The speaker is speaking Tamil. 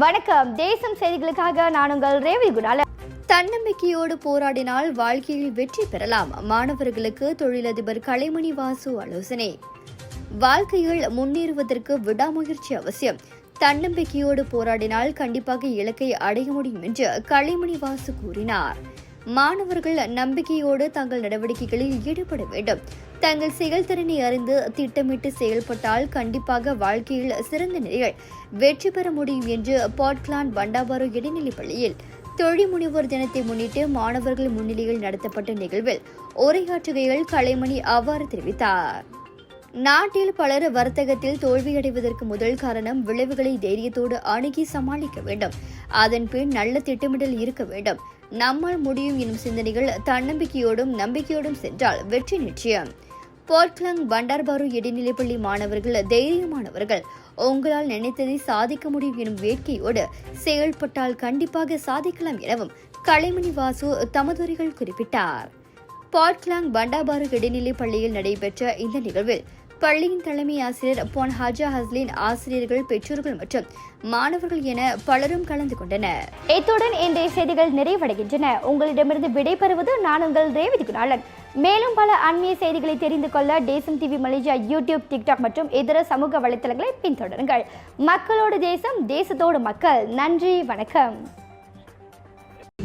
வணக்கம். தேசம் செய்திகளுக்காக நான் உங்கள் ரேவி குணால. தன்னம்பிக்கையோடு போராடினால் வாழ்க்கையில் வெற்றி பெறலாம். மாணவர்களுக்கு தொழிலதிபர் கலைமணி வாசு ஆலோசனை. வாழ்க்கையில் முன்னேறுவதற்கு விடாமுயற்சி அவசியம். தன்னம்பிக்கையோடு போராடினால் கண்டிப்பாக இலக்கை அடைய முடியும் என்று கலைமணி வாசு கூறினார். மாணவர்கள் நம்பிக்கையோடு தங்கள் நடவடிக்கைகளில் ஈடுபட வேண்டும். தங்கள் செயல்திறனை அறிந்து திட்டமிட்டு செயல்பட்டால் கண்டிப்பாக வாழ்க்கையில் சிறந்த நிலையில் வெற்றி பெற முடியும் என்று பாட்கிளான் பண்டாபாரு இடைநிலைப் பள்ளியில் தொழில் முனைவோர் தினத்தை முன்னிட்டு மாணவர்கள் முன்னிலையில் நடத்தப்பட்ட நிகழ்வில் உரையாற்றுகையில் கலைமணி அவ்வாறு தெரிவித்தார். நாட்டில் பலர் வர்த்தகத்தில் தோல்வியடைவதற்கு முதல் காரணம் விளைவுகளை தைரியத்தோடு அணுகி சமாளிக்க வேண்டும். அதன் பின் நல்ல திட்டமிடல் இருக்க வேண்டும். நம்மால் முடியும் எனும் சிந்தனைகள் தன்னம்பிக்கையோடும் நம்பிக்கையோடும் சென்றால் வெற்றி நிச்சயம். போர்ட்லங் பண்டார்பாரு இடைநிலைப்பள்ளி மாணவர்கள் தைரியமானவர்கள். உங்களால் நினைத்ததை சாதிக்க முடியும் எனும் வேட்கையோடு செயல்பட்டால் கண்டிப்பாக சாதிக்கலாம் எனவும் கலைமணி வாசு தமதுரைகள் குறிப்பிட்டார். பாட்லாங் பண்டாபாரு இடைநிலைப் பள்ளியில் நடைபெற்ற இந்த நிகழ்வில் பள்ளியின் தலைமை ஆசிரியர் பொன் ஹாஜா ஹஸ்லின் ஆசிரியர்கள் பெற்றோர்கள் மற்றும் மாணவர்கள் என பலரும் கலந்து கொண்டனர். இத்துடன் இன்றைய செய்திகள் நிறைவடைகின்றன. உங்களிடமிருந்து விடைபெறுவது நான் உங்கள் ரேவதி குணாளன். மேலும் பல அண்மைய செய்திகளை தெரிந்து கொள்ள தேசம் டிவி மலேசியா யூடியூப் டிக்டாக் மற்றும் இதர சமூக வலைத்தளங்களை பின்தொடருங்கள். மக்களோடு தேசம் தேசத்தோடு மக்கள். நன்றி வணக்கம்.